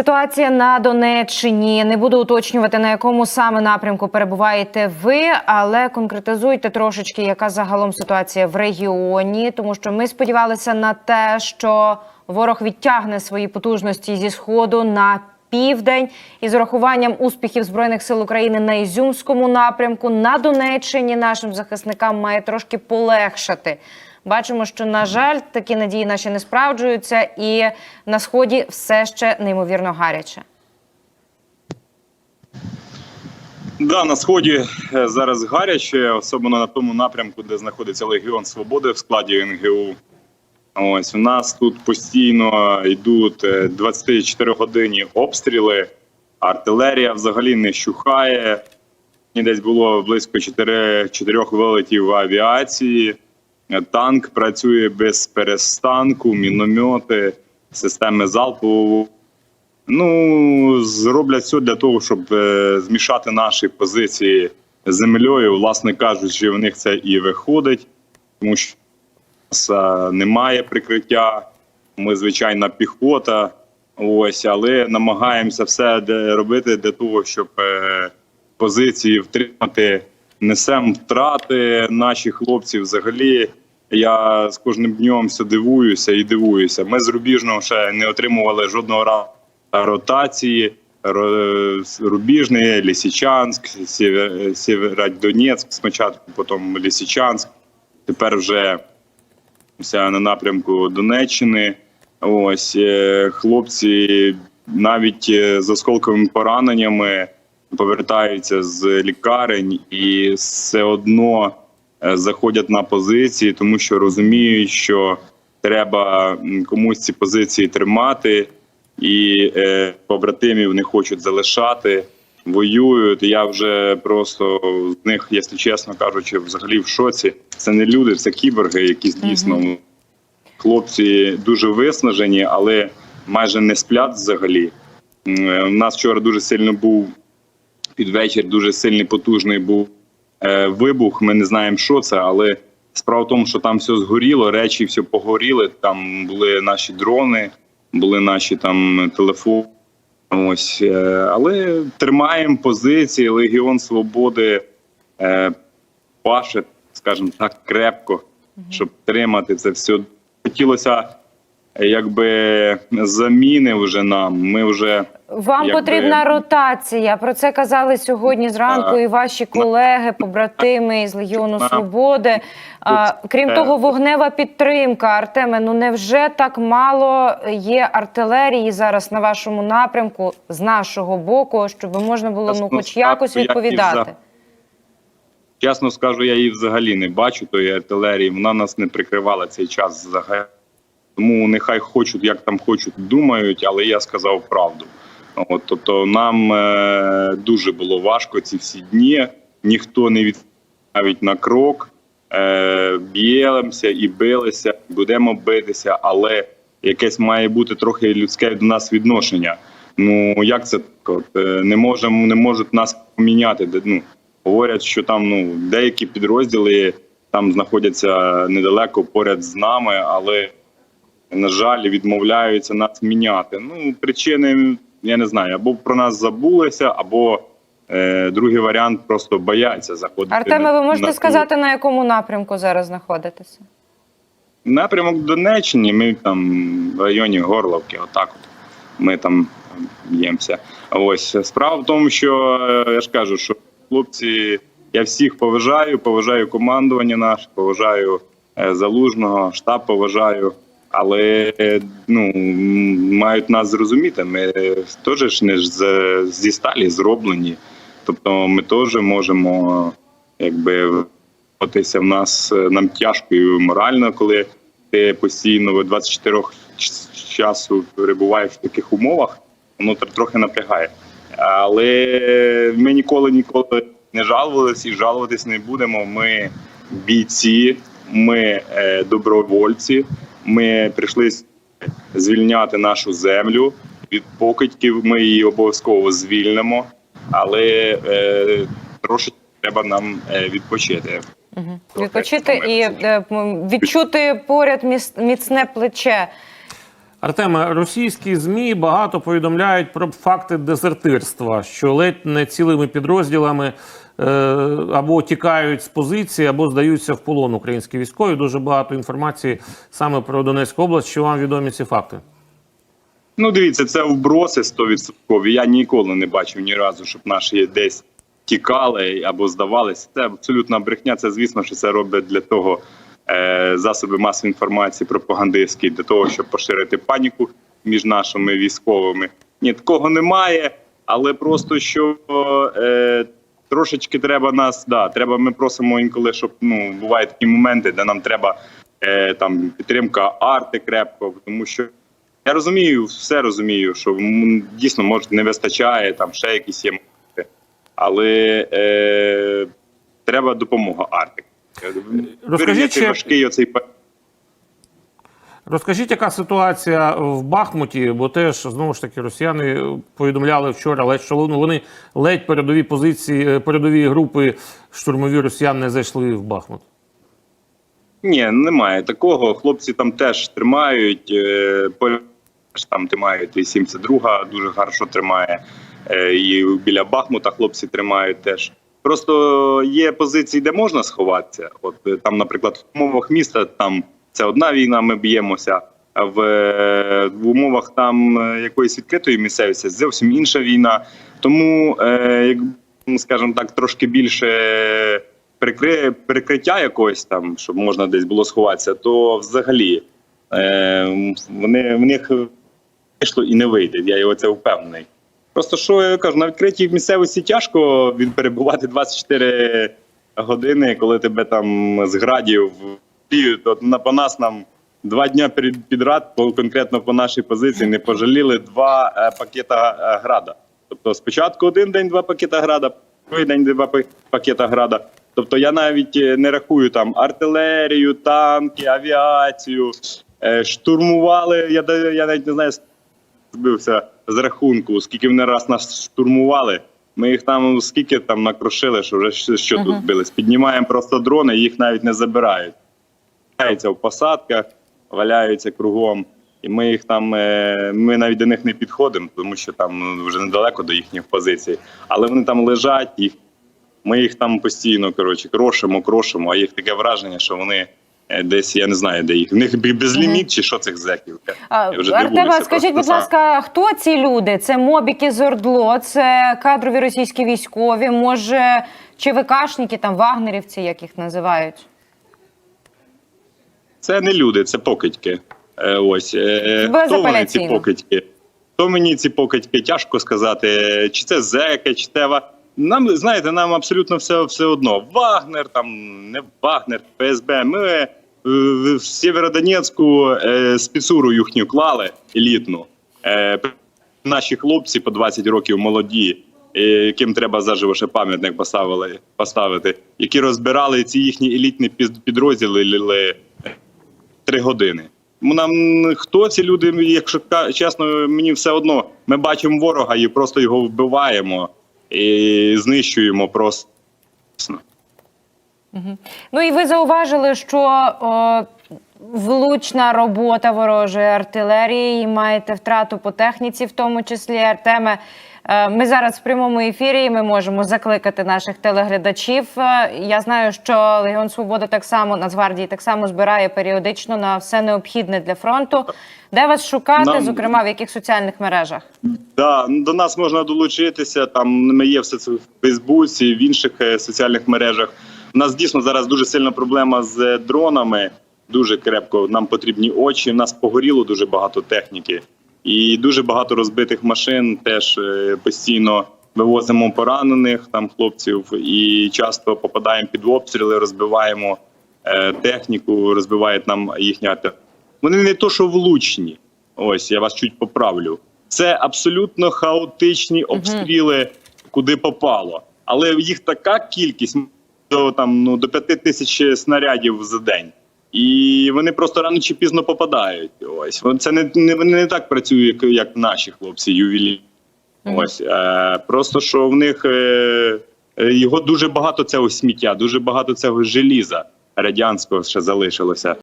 Ситуація на Донеччині. Не буду уточнювати, на якому саме напрямку перебуваєте ви, але конкретизуйте трошечки, яка загалом ситуація в регіоні, тому що ми сподівалися на те, що ворог відтягне свої потужності зі сходу на південь і з урахуванням успіхів збройних сил України на Ізюмському напрямку на Донеччині нашим захисникам має трошки полегшати. Бачимо, що на жаль, такі надії наші не справджуються, і на сході все ще неймовірно гаряче. Да, на сході е, зараз гаряче, особливо на тому напрямку, де знаходиться Легіон Свободи в складі НГУ. Ось у нас тут постійно йдуть 24 годинні обстріли, артилерія взагалі не щухає. Десь було близько 4, 4 вилетів авіації. Танк працює без перестанку, міномети, системи залпового Ну, зроблять все для того, щоб е, змішати наші позиції з землею. Власне кажучи, в них це і виходить, тому що у нас е, немає прикриття. Ми звичайна піхота. Ось, але намагаємося все робити для того, щоб е, позиції втримати. Несемо втрати наші хлопці. Взагалі, я з кожним днем все дивуюся і дивуюся. Ми з Рубіжного ще не отримували жодного разу ротації. Рубіжний, Лісичанськ, Сєвер- Сєвєродонецьк, спочатку потім Лісичанськ, тепер вже на напрямку Донеччини. Ось е, хлопці навіть е, з осколковими пораненнями повертаються з лікарень і все одно е, заходять на позиції, тому що розуміють, що треба комусь ці позиції тримати, і е, побратимів не хочуть залишати. Воюють. Я вже просто з них, якщо чесно кажучи, взагалі в шоці. Це не люди, це кіборги, які дійсно хлопці дуже виснажені, але майже не сплять взагалі. Е, У нас вчора дуже сильно був під вечір, дуже сильний потужний був е, вибух. Ми не знаємо, що це, але справа в тому, що там все згоріло, речі все погоріли. Там були наші дрони, були наші там телефони. Ось, е, але тримаємо позиції. Легіон Свободи е, паше, скажімо так, крепко, щоб тримати це все. Хотілося е, якби заміни вже нам. Ми вже Вам Якби- потрібна ротація. Про це казали сьогодні зранку і ваші колеги, побратими із Легіону. Свободи. А, крім того, вогнева підтримка. Артеме, ну невже так мало є артилерії зараз на вашому напрямку з нашого боку, щоб можна було ну, хоч якось відповідати? чесно скажу, я її взагалі не бачу тої артилерії. Вона нас не прикривала цей час взагалі. Тому нехай хочуть, як там хочуть, думають, але я сказав правду. От, тобто нам е, дуже було важко ці всі дні. Ніхто не від навіть на крок. Е, б'ємося і билися, будемо битися, але якесь має бути трохи людське до нас відношення. Ну як це? От, е, не можемо, не можуть нас поміняти. Ну, говорять, що там ну деякі підрозділи там знаходяться недалеко поряд з нами, але на жаль, відмовляються нас міняти. Ну, причини я не знаю, або про нас забулися, або е, другий варіант просто бояться заходити. Артеме, ви можете на- сказати, на якому напрямку зараз знаходитеся? напрямок Донеччині. Ми там в районі Горловки, отак от ми там б'ємося. Ось справа в тому, що е, я ж кажу, що хлопці, я всіх поважаю, поважаю командування наше, поважаю е, залужного, штаб поважаю. Але ну мають нас зрозуміти. Ми теж ж не ж зі сталі зроблені. Тобто ми теж можемо якби в нас нам тяжко і морально, коли ти постійно в 24 ч- часу перебуваєш в таких умовах, воно тр- трохи напрягає. Але ми ніколи ніколи не жалувалися і жалуватись не будемо. Ми бійці, ми е, добровольці. Ми прийшли звільняти нашу землю від покидьків. Ми її обов'язково звільнимо, але е, трошки треба нам е, відпочити. Угу. Відпочити і е, відчути поряд міцне плече. Артеме, російські змі багато повідомляють про факти дезертирства, що ледь не цілими підрозділами е, або тікають з позиції, або здаються в полон українські військові. Дуже багато інформації саме про Донецьку область. Що вам відомі ці факти? Ну, дивіться, це вброси 100%. Я ніколи не бачив ні разу, щоб наші десь тікали або здавалися. Це абсолютна брехня. Це звісно, що це роблять для того засоби масової інформації пропагандистські, для того, щоб поширити паніку між нашими військовими. Ні, такого немає, але просто що е, трошечки треба нас. Да, треба. Ми просимо інколи, щоб ну бувають такі моменти, де нам треба е, там підтримка арти крепко, тому що. Я розумію, все розумію, що дійсно може не вистачає, там ще якісь є моменти, але е, треба допомога Арктик. Розкажіть Вирішити ще- важкий оцей Розкажіть, яка ситуація в Бахмуті, бо теж знову ж таки росіяни повідомляли вчора, ледь що ну, вони ледь передові позиції, е, передові групи штурмові росіян не зайшли в Бахмут. Ні, немає такого. Хлопці там теж тримають. е, Там тримають і 72 дуже хорошо тримає. е, І біля Бахмута хлопці тримають теж. Просто є позиції, де можна сховатися. От е, там, наприклад, в умовах міста там це одна війна, ми б'ємося. В, е, в умовах там е, якоїсь відкритої місцевості зовсім інша війна. Тому, як ну, скажімо так, трошки більше прикри, перекриття якогось там, щоб можна десь було сховатися, то взагалі вони в них вийшло і не вийде. Я його це впевнений. Просто що я кажу, на відкритій місцевості тяжко від- перебувати 24 години, коли тебе там з градів. От на по нас нам два дня по конкретно по нашій позиції, не пожаліли два е, пакета е, града. Тобто спочатку один день два пакета града, другий день два пакета града. Тобто я навіть е, не рахую там артилерію, танки, авіацію. Штурмували. Я, я навіть не знаю, збився з рахунку, скільки вони раз нас штурмували. Ми їх там скільки там накрошили, що вже що, що тут бились. Піднімаємо просто дрони, їх навіть не забирають. Валяються в посадках, валяються кругом. І ми їх там, е, ми навіть до них не підходимо, тому що там ну, вже недалеко до їхніх позицій. Але вони там лежать, їх, ми їх там постійно коротше, крошимо, крошимо, а їх таке враження, що вони десь, я не знаю, де їх. В них безліміт чи що цих зеків. Я вже Артема, скажіть, будь ласка, хто ці люди? Це мобіки з Ордло, це кадрові російські військові, може ЧВКшники, там вагнерівці, як їх називають? Це не люди, це покидьки. Е, ось е, хто вони ці покидьки? Хто мені ці покидьки? Тяжко сказати. Чи це зеки, чи те нам знаєте, нам абсолютно все, все одно. Вагнер, там не Вагнер, ФСБ. Ми е, в в Сєвєродонецьку е, спецуру їхню клали елітну. Е, наші хлопці по 20 років молоді, е, яким треба заживо ще пам'ятник поставили, поставити, які розбирали ці їхні елітні під- підрозділи три години. Нам хто ці люди, якщо чесно, мені все одно. Ми бачимо ворога і просто його вбиваємо і знищуємо просто. Ну і ви зауважили, що о, влучна робота ворожої артилерії, і маєте втрату по техніці, в тому числі Артеме. е, Ми зараз в прямому ефірі. і Ми можемо закликати наших телеглядачів. Е, Я знаю, що Легіон Свобода так само Нацгвардії так само збирає періодично на все необхідне для фронту. Де вас шукати, Нам- зокрема в яких соціальних мережах? Да, ну, до нас можна долучитися. Там ми є все це в Фейсбуці, в інших е, соціальних мережах. У нас дійсно зараз дуже сильна проблема з дронами. Дуже крепко. Нам потрібні очі. У нас погоріло дуже багато техніки, і дуже багато розбитих машин. Теж е, постійно вивозимо поранених там хлопців, і часто попадаємо під обстріли, розбиваємо е, техніку, розбивають нам їхня. Вони не то, що влучні. Ось я вас чуть поправлю. Це абсолютно хаотичні обстріли, куди попало. Але їх така кількість до там ну до п'яти тисяч снарядів за день. І вони просто рано чи пізно попадають. Ось це не, не вони не так працюють, як, як наші хлопці, ювілі. Ось е, просто що в них е, е, його дуже багато цього сміття, дуже багато цього желіза радянського ще залишилося.